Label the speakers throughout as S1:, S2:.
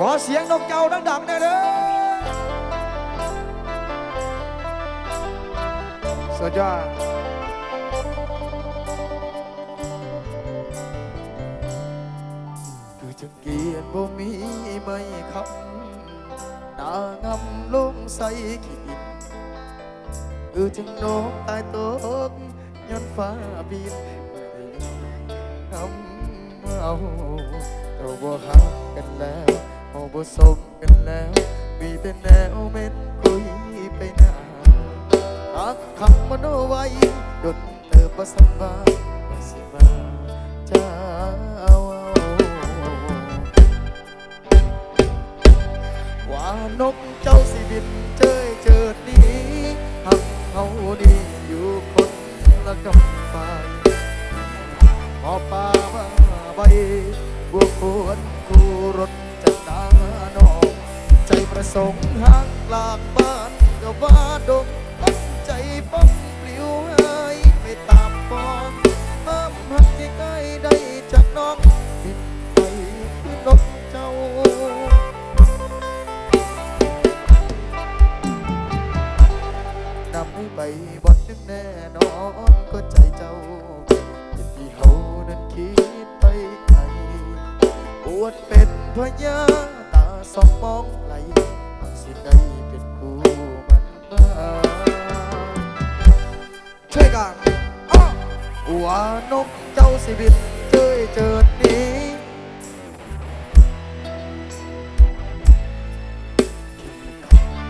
S1: ขอเสียงนกเจ้าดังๆหน่อยเด้อสุดยอดคือจังเกียนบ่มีไม่คำหนางำลงใส่ขีดคือจังนกตายตกย้อนฟ้าบินคำเอาเราบ่หักกันแล้ว บ่สมกันแล้ว มีแต่แนวเม็นคุยไปหนาหักคำมันไว้ดนเติบประสบาว่าสิมาเจ้าว่านกเจ้าสิบินเจยเจิดนี้หักเขาดีอยู่คนละกำปายหอป่ามาใบบวกบวนคู่รถ ประสงค์หักหลากบ้านก็ว่าดงตั้งใจป้องปลิวหายไปตามฟองห้ามหักที่ใกล้ได้จากน้องบินไปคือนกเจ้านำให้ไปบดนึงแน่นอนก็ใจเจ้าเป็นที่เฮานั้นคิดไปไกลปวดเป็นพญาตา สองมองไหลสิได้เป็นคู่มันบ้างช่วยกันอ้อว่านกเจ้าสิบินเจยเจิดนี้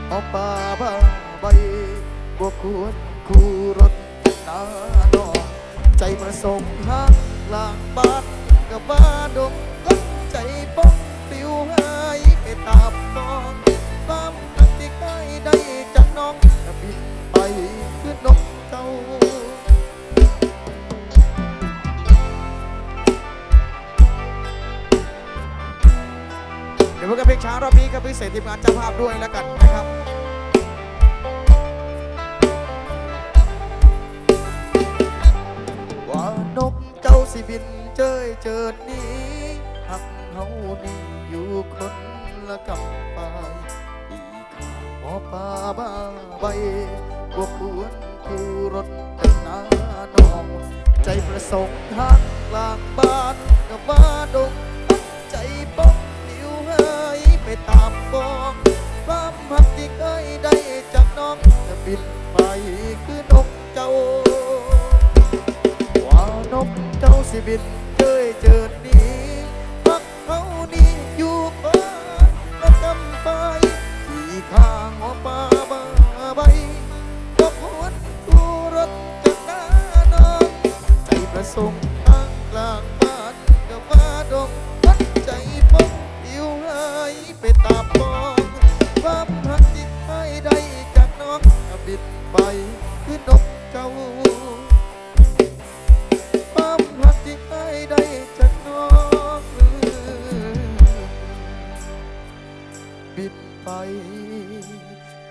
S1: เอาป่าบ้าใบบ่ควรคู่รถนาดอกใจประสงค์หักลางบ้านกับบ้านดง ตามน้องความรักที่ใกล้ได้จากน้องจะบินไปคือนกเจ้าเดี๋ยวพวกกันเพลงช้ารอบนี้ก็พิเศษทีมงานเจ้าภาพด้วยแล้วกันนะครับว่านกเจ้าสิบินเจยเจิดหนี้หักเฮานี่อยู่คน ละกำปายอีข้าหมอป่าบ้าใบบวกควรคู่รถกันนาดอง ใจประสงค์หักกลางบ้านกับบ้าดงใจป้องผิวหายไปตามฟองความหักที่เคยได้จากน้องจะบินไปคือนกเจ้า ว่านกเจ้าสิบิน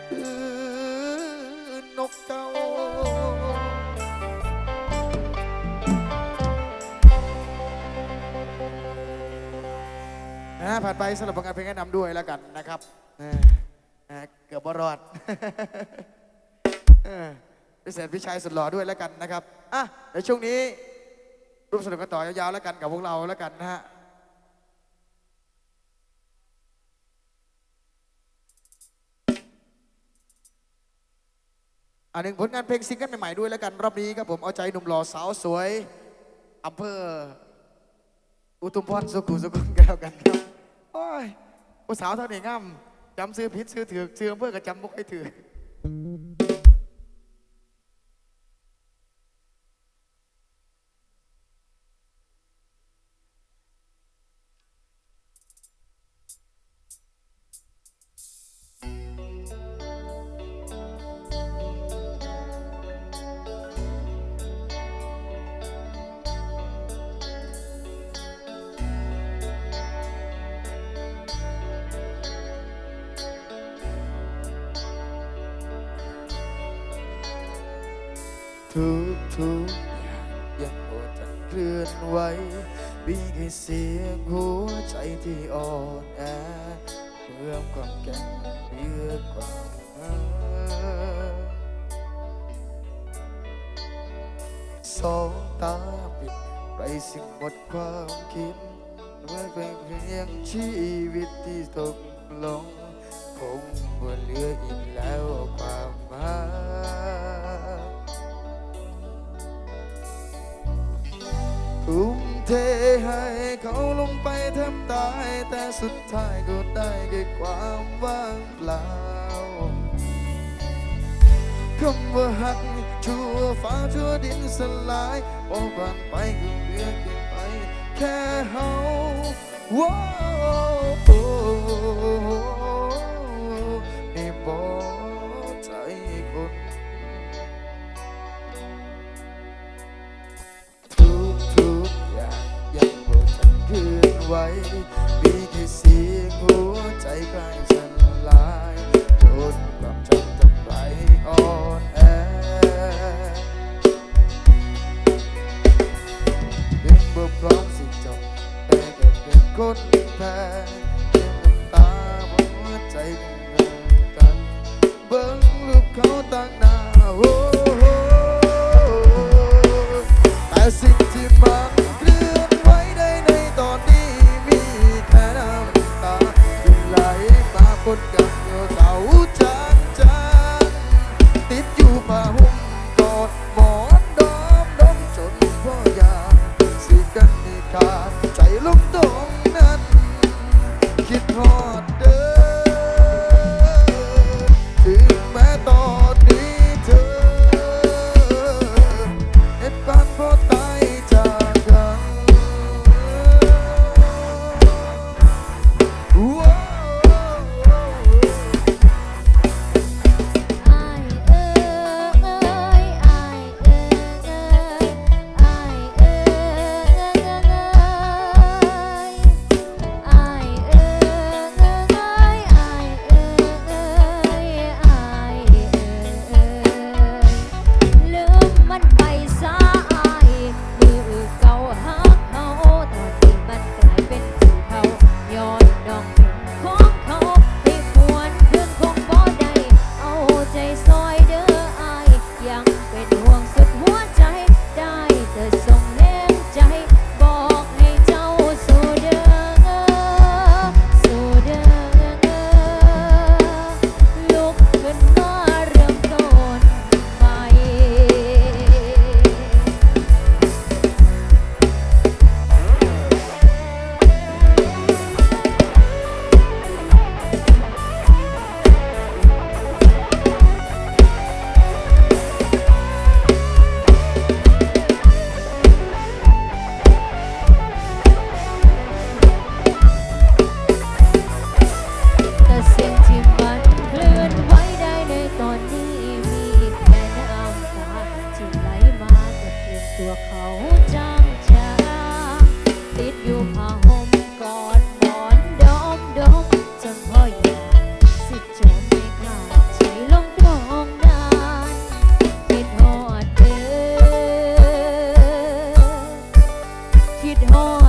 S1: คือนกเจ้า นะผ่านไปสำหรับผลงานเพลงแนะนำด้วยแล้วกันนะครับเออเออเกือบบรอด เออพิเศษพี่ชายสุดหล่อด้วยแล้วกันนะครับ อะเดี๋ยวช่วงนี้ร่วมสนุกกันต่อยาวๆแล้วกันกับพวกเราแล้วกันนะฮะ อันหนึ่งผลงานเพลงซิงเกิลใหม่ๆด้วยแล้วกันรอบนี้ครับผมเอาใจหนุ่มหล่อสาวสวยอำเภออุทุมพรสุขุสุขุนกันแล้วกันครับโอ้ยผู้สาวเท่านี้ง่ำจำซื้อพิษซื้อถือซื้ออำเภอกับจำบุกให้ถือ ทุกทุกอย่างยังอดจะเคลื่อนไหวมีแค่เสียงหัวใจที่อ่อนแอเพื่อความแก่งเยือกกว่าสองตาปิดไรสิ่งหมดความคิดเมื่อเป็นเพียงชีวิตที่ตกลงคงบ่เหลืออีกแล้วความ ทุ่มเทให้เขาลงไปแทบตาย แต่สุดท้ายก็ได้แค่ความว่างเปล่าคำว่าหักชั่วฟ้าชั่วดินสลายพอผ่านไปก็เหลือเพียงไปแค่เฮาว้าว คืนไว้มีแค่เสียงหัวใจใกล้สลายจนความจำทำไรอ่อนแอยังบ่พร้อมสิจบแต่ก็เป็นคน เพียงตัว
S2: เขาจางจาติดอยู่ผ้าห่มกอดหมอนดมดมจนพ่ออยากสิจมไม่ขาดใจลงตรงนั้นคิดฮอดเด้อคิดฮอด